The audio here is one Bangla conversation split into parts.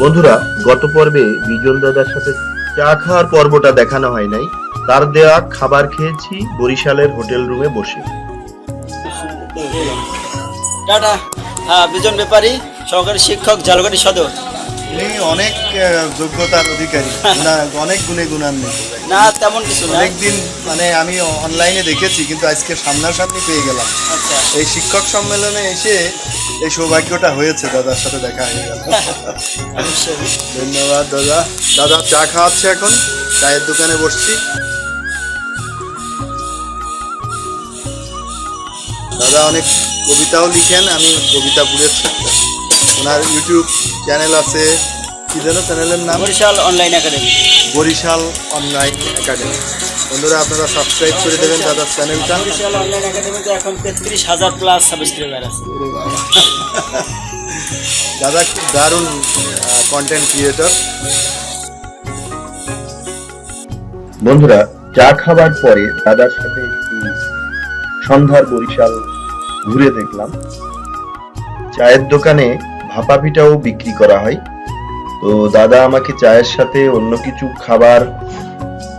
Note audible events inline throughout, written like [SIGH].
বন্ধুরা গত পর্বে বিজন দাদার সাথে চা খাওয়ার পর্বটা দেখানো হয় নাই। তার দেয়া খাবার খেয়েছি বরিশালের হোটেল রুমে বসে। টাটা। হ্যাঁ বিজন ব্যাপারী সহকারী শিক্ষক জালগাড়ি সদর। অনেক যোগ্যতার অধিকারী। [LAUGHS] না- অনেক গুণে গুণান্বিত। না তেমন কিছু না। অনেকদিন মানে আমি অনলাইনে দেখেছি কিন্তু আজকে সামনাসামনি পেয়ে গেলাম। আচ্ছা। এই শিক্ষক সম্মেলনে এসে এই সৌভাগ্যটা হয়েছে দাদার সাথে দেখা হয়ে গেল। ধন্যবাদ দাদা। দাদা চা খাওয়াচ্ছে এখন। চায়ের দোকানে বসছি। দাদা অনেক কবিতাও লিখেন আমি কবিতা পড়েছি ওনার ইউটিউব চ্যানেল আছে। কি যেন চ্যানেলের নাম? Barishal online academy Barishal online academy বন্ধুরা আপনারা সাবস্ক্রাইব করে দেবেন দাদার চ্যানেলটা বরিশাল অনলাইন একাডেমিতে এখন তেত্রিশ হাজার প্লাস সাবস্ক্রাইবার আছে। দাদা খুব দারুণ কন্টেন্ট ক্রিয়েটর বন্ধুরা চা খাবার পরে দাদার সাথে একটু সন্ধ্যার বরিশাল ঘুরে দেখলাম। চায়ের দোকানে ভাপা পিঠাও বিক্রি করা হয়। তো দাদা আমাকে চায়ের সাথে অন্য কিছু খাবার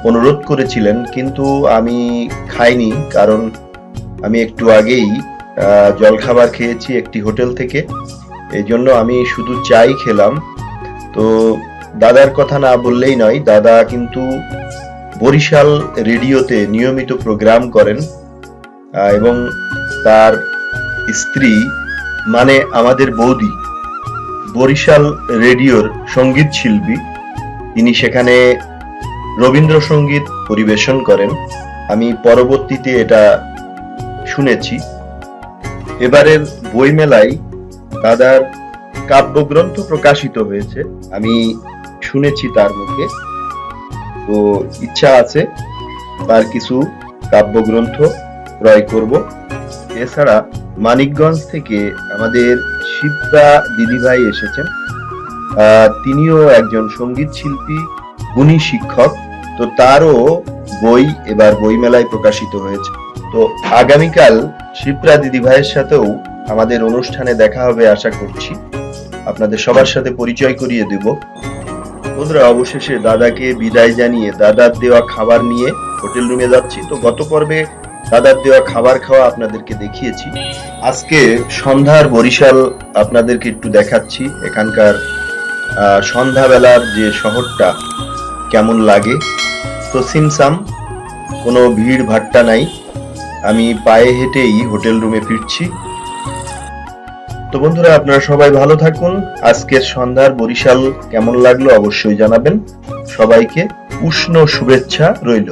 অনুরোধ করেছিলেন, কিন্তু আমি খাইনি, কারণ আমি একটু আগেই জলখাবার খেয়েছি একটি হোটেল থেকে। এই জন্য আমি শুধু চাই খেলাম। তো দাদার কথা না বললেই নয়, দাদা কিন্তু বরিশাল রেডিওতে নিয়মিত প্রোগ্রাম করেন এবং তার স্ত্রী মানে আমাদের বৌদি বরিশাল রেডিওর সংগীত শিল্পী। তিনি সেখানে রবীন্দ্রসঙ্গীত পরিবেশন করেন। আমি পরবর্তীতে এটা শুনেছি। এবারের বইমেলায় দাদার কাব্যগ্রন্থ প্রকাশিত হয়েছে। আমি শুনেছি তার মুখে। তো ইচ্ছা আছে তার কিছু কাব্যগ্রন্থ ক্রয় করব। এছাড়া মানিকগঞ্জ থেকে আমাদের শিবরা দিদিভাই এসেছেন। তিনিও একজন সংগীত শিল্পী গুণী শিক্ষক, তো তারও বই এবার বইমেলায় প্রকাশিত হয়েছে। তো আগামীকাল শিপ্রা দিদিভাইয়ের সাথেও আমাদের অনুষ্ঠানে দেখা হবে আশা করছি। আপনাদের সবার সাথে পরিচয় করিয়ে দেব। বন্ধুরা, অবশেষে দাদাকে বিদায় জানিয়ে, দাদার দেওয়া খাবার নিয়ে হোটেল রুমে যাচ্ছি। তো গত পর্বে দাদার দেওয়া খাবার খাওয়া আপনাদেরকে দেখিয়েছি। আজকে সন্ধ্যার বরিশাল আপনাদেরকে একটু দেখাচ্ছি। এখানকার সন্ধ্যাবেলার যে শহরটা কেমন লাগে। তো সিমসাম, কোনো ভিড় ভাট্টা নাই। আমি পায়ে হেঁটেই হোটেল রুমে ফিরছি। তো বন্ধুরা, আপনারা সবাই ভালো থাকুন। আজকের সন্ধ্যার বরিশাল কেমন লাগল অবশ্যই জানাবেন। সবাইকে উষ্ণ শুভেচ্ছা রইল।